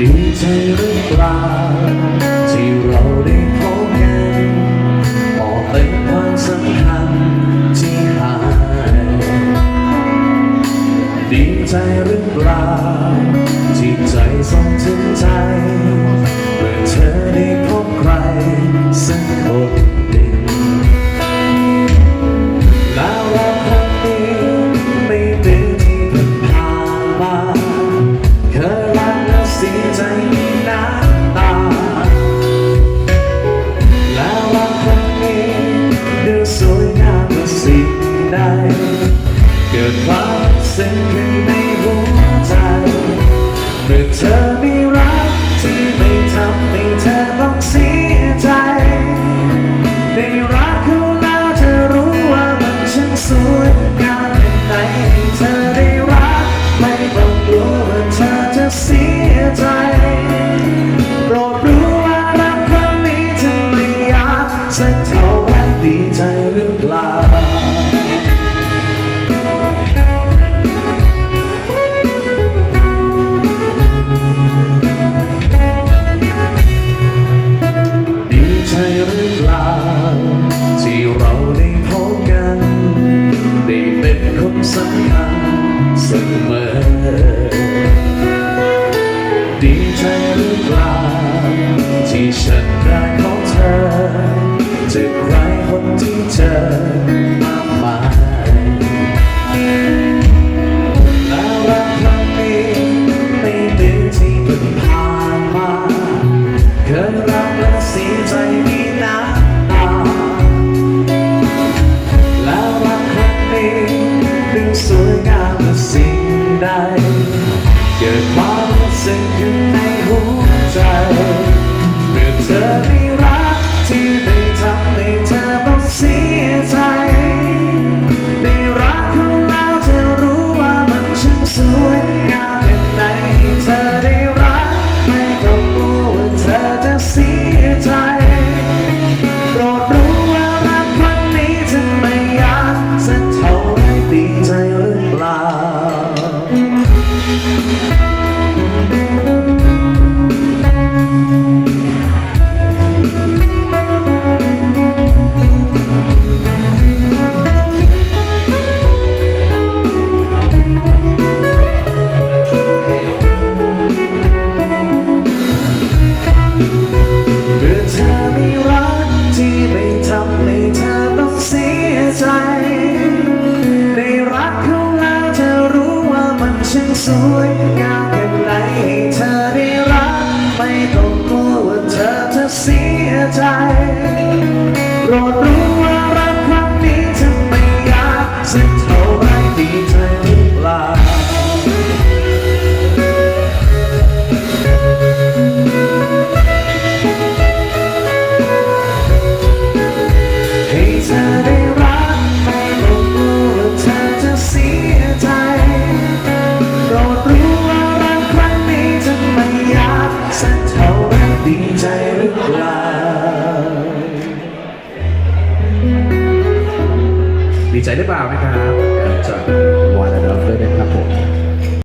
ดีใจหรือเปล่าที่เราได้พบกันบอกเป็นความสำคัญที่หายดีใจหรือเปล่า สมอ ดีใจหรือเปล่าที่ฉันรักของเธอจะใครคนที่เธอมากมายแล้วทั้งนี้ไม่ดีที่เพิ่ผ่านมาเคยรัก ซึ่งอยู่ในหัวใจเมื่อเธอมี สวยงามแค่างไให้เธอได้รัก ไม่ต้องกลัวว่าเธอจะเสียใจโปรดรู้ว่ารักครั้งนี้จะไม่ยากสักเท่าไรดีใจหรือเปลาให้เธอได้รัก ดีใจหรือเปล่านะครับจากวันอันดับด้วยนะครับผม